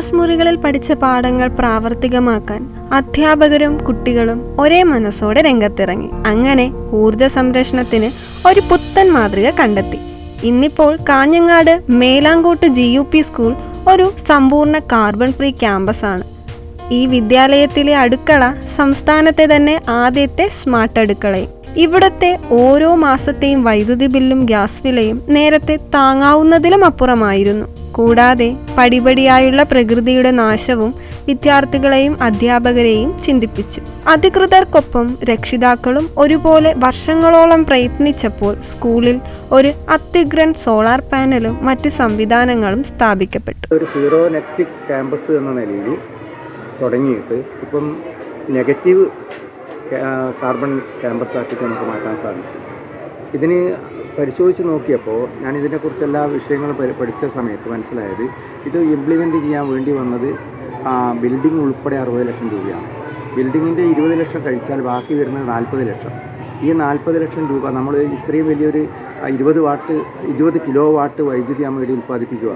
Class മുറികളിൽ പഠിച്ച പാഠങ്ങൾ പ്രാവർത്തികമാക്കാൻ അധ്യാപകരും കുട്ടികളും ഒരേ മനസ്സോടെ രംഗത്തിറങ്ങി. അങ്ങനെ ഊർജ സംരക്ഷണത്തിന് ഒരു പുത്തൻ മാതൃക കണ്ടെത്തി. ഇന്നിപ്പോൾ Kanhangad Melankode G U P school ഒരു സമ്പൂർണ കാർബൺ ഫ്രീ ക്യാമ്പസാണ്. ഈ വിദ്യാലയത്തിലെ അടുക്കള സംസ്ഥാനത്തെ തന്നെ ആദ്യത്തെ സ്മാർട്ട് അടുക്കളയും. ഇവിടത്തെ ഓരോ മാസത്തെയും വൈദ്യുതി ബില്ലും ഗ്യാസ് വിലയും നേരത്തെ താങ്ങാവുന്നതിലും അപ്പുറമായിരുന്നു. കൂടാതെ പടിപടിയായുള്ള പ്രകൃതിയുടെ നാശവും വിദ്യാർത്ഥികളെയും അധ്യാപകരെയും ചിന്തിപ്പിച്ചു. അധികൃതർക്കൊപ്പം രക്ഷിതാക്കളും ഒരുപോലെ വർഷങ്ങളോളം പ്രയത്നിച്ചപ്പോൾ സ്കൂളിൽ ഒരു അത്യുഗ്രൻ സോളാർ പാനലും മറ്റ് സംവിധാനങ്ങളും സ്ഥാപിക്കപ്പെട്ടു. ഒരു സീറോ നെറ്റ് ക്യാമ്പസ് എന്ന നിലയിൽ തുടങ്ങിയിട്ട് ഇപ്പം നെഗറ്റീവ് കാർബൺ ക്യാമ്പസ് ആക്കിയിട്ട് നമുക്ക് മാറ്റാൻ സാധിച്ചു. ഇതിന് പരിശോധിച്ച് നോക്കിയപ്പോൾ ഞാൻ ഇതിനെക്കുറിച്ച് എല്ലാ വിഷയങ്ങളും പഠിച്ച സമയത്ത് മനസ്സിലായത് ഇത് ഇംപ്ലിമെന്റ് ചെയ്യാൻ വേണ്ടി വന്നത് ബിൽഡിംഗ് ഉൾപ്പെടെ അറുപത് ലക്ഷം രൂപയാണ്. ബിൽഡിങ്ങിന്റെ ഇരുപത് ലക്ഷം കഴിച്ചാൽ ബാക്കി വരുന്നത് നാൽപ്പത് ലക്ഷം. ഈ നാൽപ്പത് ലക്ഷം രൂപ നമ്മൾ ഇത്രയും വലിയൊരു ഇരുപത് വാട്ട് ഇരുപത് കിലോ വാട്ട് വൈദ്യുതി നമ്മൾ ഇവിടെ ഉൽപ്പാദിപ്പിക്കുക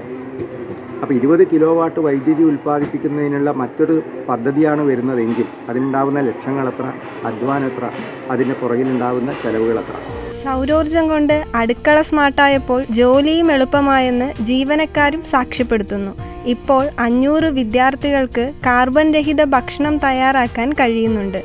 അപ്പോൾ ഇരുപത് കിലോ വാട്ട് വൈദ്യുതി ഉൽപ്പാദിപ്പിക്കുന്നതിനുള്ള മറ്റൊരു പദ്ധതിയാണ് വരുന്നതെങ്കിൽ അതിനുണ്ടാവുന്ന ലക്ഷങ്ങൾ എത്ര അധ്വാനം എത്ര അതിന്റെ പുറകിലുണ്ടാവുന്ന ചെലവുകൾ എത്ര സൗരോർജം കൊണ്ട് അടുക്കള സ്മാർട്ടായപ്പോൾ ജോലിയും എളുപ്പമായെന്ന് ജീവനക്കാരും സാക്ഷ്യപ്പെടുത്തുന്നു. ഇപ്പോൾ അഞ്ഞൂറ് വിദ്യാർത്ഥികൾക്ക് കാർബൺ രഹിത ഭക്ഷണം തയ്യാറാക്കാൻ കഴിയുന്നുണ്ട്.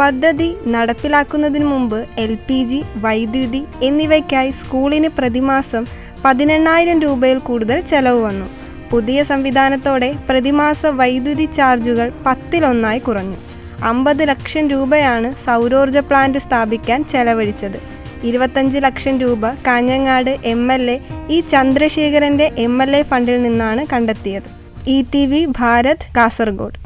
പദ്ധതി നടപ്പിലാക്കുന്നതിന് മുമ്പ് എൽ പി ജി വൈദ്യുതി എന്നിവയ്ക്കായി സ്കൂളിന് പ്രതിമാസം പതിനെണ്ണായിരം രൂപയിൽ കൂടുതൽ ചെലവ് വന്നു. പുതിയ സംവിധാനത്തോടെ പ്രതിമാസ വൈദ്യുതി ചാർജുകൾ പത്തിലൊന്നായി കുറഞ്ഞു. അമ്പത് ലക്ഷം രൂപയാണ് സൗരോർജ പ്ലാന്റ് സ്ഥാപിക്കാൻ ചെലവഴിച്ചത്. ഇരുപത്തഞ്ച് ലക്ഷം രൂപ Kanhangad M L A E ചന്ദ്രശേഖരന്റെ എം എൽ എ ഫണ്ടിൽ നിന്നാണ് കണ്ടെത്തിയത്. E T V Bharat Kasaragod.